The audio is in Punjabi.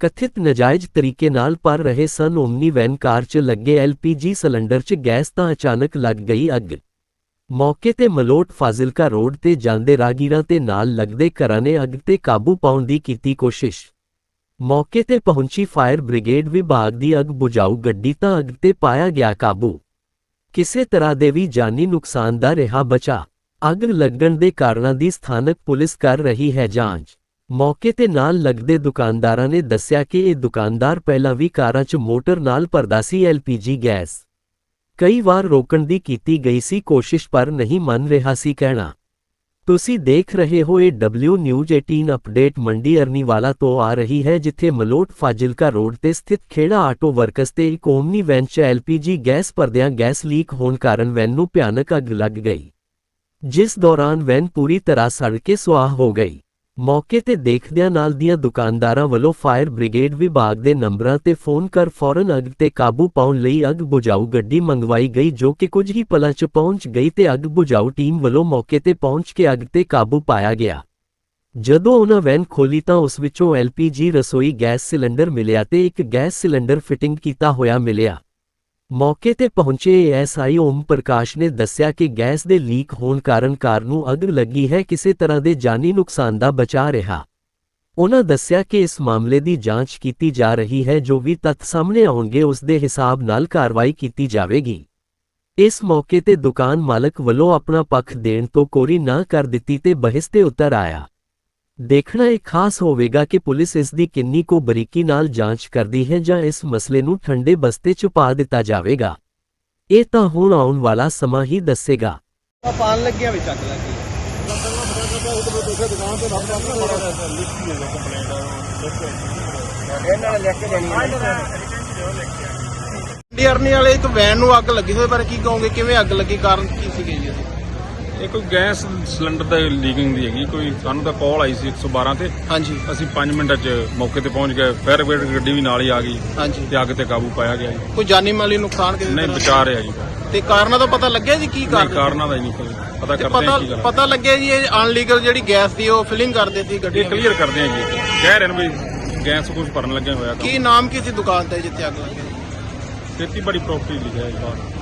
ਕਥਿਤ ਨਜਾਇਜ਼ ਤਰੀਕੇ ਨਾਲ ਭਰ ਰਹੇ ਸਨ, ਓਮਨੀ ਵੈਨ ਕਾਰ 'ਚ ਲੱਗੇ ਐਲਪੀਜੀ ਸਿਲੰਡਰ 'ਚ ਗੈਸ ਤਾਂ ਅਚਾਨਕ ਲੱਗ ਗਈ ਅੱਗ। ਮੌਕੇ ਤੇ ਮਲੋਟ ਫਾਜ਼ਿਲਕਾ ਰੋਡ ਤੇ ਜਾਂਦੇ ਰਾਗੀਰਾਂ ਤੇ ਨਾਲ ਲੱਗਦੇ ਘਰਾਂ ਨੇ ਅੱਗ ਤੇ ਕਾਬੂ ਪਾਉਣ ਦੀ ਕੀਤੀ ਕੋਸ਼ਿਸ਼। ਮੌਕੇ ਤੇ ਪਹੁੰਚੀ ਫਾਇਰ ਬ੍ਰਿਗੇਡ ਵਿਭਾਗ ਦੀ ਅੱਗ ਬੁਝਾਊ ਗੱਡੀ ਤਾਂ ਅੱਗ ਤੇ ਪਾਇਆ ਗਿਆ ਕਾਬੂ। ਕਿਸੇ ਤਰ੍ਹਾਂ ਦੇ ਵੀ ਜਾਨੀ ਨੁਕਸਾਨ ਦਾ ਰਿਹਾ ਬਚਾ। ਅੱਗ ਲੱਗਣ ਦੇ ਕਾਰਨਾਂ ਦੀ ਸਥਾਨਕ ਪੁਲਿਸ ਕਰ ਰਹੀ ਹੈ ਜਾਂਚ। ਮੌਕੇ ਤੇ ਨਾਲ ਲੱਗਦੇ ਦੁਕਾਨਦਾਰਾਂ ਨੇ ਦੱਸਿਆ ਕਿ ਇਹ ਦੁਕਾਨਦਾਰ ਪਹਿਲਾਂ ਵੀ ਕਾਰਾਂ 'ਚ ਮੋਟਰ ਨਾਲ ਭਰਦਾ ਸੀ ਐਲਪੀਜੀ ਗੈਸ। ਕਈ ਵਾਰ ਰੋਕਣ ਦੀ ਕੀਤੀ ਗਈ ਸੀ ਕੋਸ਼ਿਸ਼ ਪਰ ਨਹੀਂ ਮੰਨ ਰਿਹਾ ਸੀ ਕਹਿਣਾ। ਤੁਸੀਂ ਦੇਖ ਰਹੇ ਹੋ ਇਹ ਡਬਲਯੂ ਨਿਊਜ਼ 18 ਅਪਡੇਟ ਮੰਡੀ ਅਰਨੀਵਾਲਾ ਤੋਂ ਆ ਰਹੀ ਹੈ ਜਿੱਥੇ ਮਲੋਟ ਫਾਜ਼ਿਲਕਾ ਰੋਡ ਤੇ ਸਥਿਤ ਖੇੜਾ ਆਟੋ ਵਰਕਸ ਤੇ ਇੱਕ ਓਮਨੀ ਵੈਨ 'ਚ ਐਲਪੀਜੀ ਗੈਸ ਭਰਦਿਆਂ ਗੈਸ ਲੀਕ ਹੋਣ ਕਾਰਨ ਵੈਨ ਨੂੰ ਭਿਆਨਕ ਅੱਗ ਲੱਗ ਗਈ। ਜਿਸ ਦੌਰਾਨ ਵੈਨ ਪੂਰੀ ਤਰ੍ਹਾਂ ਸੜ ਕੇ ਸੁਆਹ ਹੋ ਗਈ। ਮੌਕੇ ਤੇ ਦੇਖਦਿਆਂ ਨਾਲ ਦੀਆਂ ਦੁਕਾਨਦਾਰਾਂ ਵੱਲੋਂ ਫਾਇਰ ਬ੍ਰਿਗੇਡ ਵਿਭਾਗ ਦੇ ਨੰਬਰਾਂ ਤੇ ਫੋਨ ਕਰ ਫੌਰਨ ਅੱਗ ਤੇ ਕਾਬੂ ਪਾਉਣ ਲਈ ਅੱਗ ਬੁਝਾਊ ਗੱਡੀ ਮੰਗਵਾਈ ਗਈ, ਜੋ ਕਿ ਕੁਝ ਹੀ ਪਲਾਂ 'ਚ ਪਹੁੰਚ ਗਈ ਤੇ ਅੱਗ ਬੁਝਾਊ ਟੀਮ ਵੱਲੋਂ ਮੌਕੇ ਤੇ ਪਹੁੰਚ ਕੇ ਅੱਗ ਤੇ ਕਾਬੂ ਪਾਇਆ ਗਿਆ। ਜਦੋਂ ਉਹਨਾਂ ਵੈਨ ਖੋਲੀ ਤਾਂ ਉਸ ਵਿੱਚੋਂ ਐਲਪੀਜੀ ਰਸੋਈ ਗੈਸ ਸਿਲੰਡਰ ਮਿਲਿਆ ਤੇ ਇੱਕ ਗੈਸ ਸਿਲੰਡਰ ਫਿਟਿੰਗ ਕੀਤਾ ਹੋਇਆ ਮਿਲਿਆ। ਮੌਕੇ ਤੇ ਪਹੁੰਚੇ ਐਸਆਈ ਓਮ ਪ੍ਰਕਾਸ਼ ਨੇ ਦੱਸਿਆ ਕਿ ਗੈਸ ਦੇ ਲੀਕ ਹੋਣ ਕਾਰਨ ਕਾਰ ਨੂੰ ਅੱਗ ਲੱਗੀ ਹੈ, ਕਿਸੇ ਤਰ੍ਹਾਂ ਦੇ ਜਾਨੀ ਨੁਕਸਾਨ ਦਾ ਬਚਾ ਰਿਹਾ। ਉਹਨਾਂ ਦੱਸਿਆ ਕਿ ਇਸ ਮਾਮਲੇ ਦੀ ਜਾਂਚ ਕੀਤੀ ਜਾ ਰਹੀ ਹੈ, ਜੋ ਵੀ ਤੱਥ ਸਾਹਮਣੇ ਆਉਣਗੇ ਉਸ ਦੇ ਹਿਸਾਬ ਨਾਲ ਕਾਰਵਾਈ ਕੀਤੀ ਜਾਵੇਗੀ। ਇਸ ਮੌਕੇ ਤੇ ਦੁਕਾਨ ਮਾਲਕ ਵੱਲੋਂ ਆਪਣਾ ਪੱਖ ਦੇਣ ਤੋਂ ਕੋਰੀ ਨਾ ਕਰ ਦਿੱਤੀ ਤੇ ਬਹਿਸ ਤੇ ਉਤਰ ਆਇਆ। ਦੇਖਣਾ ਇਹ ਖਾਸ ਹੋਵੇਗਾ ਕਿ ਪੁਲਿਸ ਇਸ ਦੀ ਕਿੰਨੀ ਕੁ ਬਰੀਕੀ ਨਾਲ ਜਾਂਚ ਕਰਦੀ ਹੈ ਜਾਂ ਇਸ ਮਸਲੇ ਨੂੰ ਠੰਡੇ ਬਸਤੇ 'ਚ ਪਾ ਦਿੱਤਾ ਜਾਵੇਗਾ। ਇਹ ਤਾਂ ਹੁਣ ਆਉਣ ਵਾਲਾ ਸਮਾਂ ਹੀ ਦੱਸੇਗਾ। ਪਾਣ ਲੱਗਿਆ ਵਿੱਚ ਅੱਗ ਲੱਗੀ ਡੀਆਰਨੀ ਵਾਲੇ ਇੱਕ ਵੈਨ ਨੂੰ ਅੱਗ ਲੱਗੀ ਹੋਏ ਪਰ ਕੀ ਕਹੋਗੇ ਕਿਵੇਂ ਅੱਗ ਲੱਗੀ? ਕਾਰਨ ਕੀ ਸੀਗੇ ਜੀ? ਇਹ ਕੋਈ ਗੈਸ ਸਿਲੰਡਰ ਦਾ ਲੀਕਿੰਗ ਦੀ ਹੈਗੀ ਕੋਈ ਸਾਨੂੰ ਤਾਂ ਕਾਲ ਆਈ ਸੀ 112 ਤੇ। ਹਾਂਜੀ। ਅਸੀਂ 5 ਮਿੰਟਾਂ 'ਚ ਮੌਕੇ ਤੇ ਪਹੁੰਚ ਗਏ ਫਾਇਰ ਬ੍ਰਿਗੇਡ ਗੱਡੀ ਵੀ ਨਾਲ ਹੀ ਆ ਗਈ ਹਾਂਜੀ। ਤੇ ਅੱਗ ਤੇ ਕਾਬੂ ਪਾਇਆ ਗਿਆ ਜੀ। ਕੋਈ ਜਾਨੀ ਮਾਲੀ ਨੁਕਸਾਨ ਕਿਸੇ ਨਹੀਂ ਤਰ੍ਹਾਂ? ਬਚਾ ਰਿਹਾ ਜੀ। ਤੇ ਕਾਰਨਾਂ ਦਾ ਪਤਾ ਲੱਗਿਆ ਜੀ ਕੀ ਕਾਰਨ? ਕਾਰਨਾਂ ਦਾ ਹੀ ਨਹੀਂ ਕੋਈ। ਪਤਾ ਤੇ ਕਰਦੇ ਪਤਾ ਹਾਂ ਕੀ ਗੱਲ ਪਤਾ ਲੱਗਿਆ ਜੀ ਇਹ ਅਨਲੀਗਲ ਜਿਹੜੀ ਗੈਸ ਦੀ ਉਹ ਫਿਲਿੰਗ ਕਰਦੇ ਸੀ ਗੱਡੀ ਇਹ ਕਲੀਅਰ ਕਰਦੇ ਹਾਂ ਜੀ। ਕਹਿ ਰਹੇ ਨੇ ਵੀ ਗੈਸ ਕੁਝ ਭਰਨ ਲੱਗਿਆ ਹੋਇਆ ਕੰਮ ਕੀ ਨਾਮ ਕੀ ਸੀ ਦੁਕਾਨ ਤੇ ਜਿੱਥੇ ਅੱਗ ਲੱਗੀ? ਖੇਤੀਬਾੜੀ ਪ੍ਰਾਪਰਟੀ ਲਿਖਿਆ ਹੈ ਜੀ ਬਾਹਰ।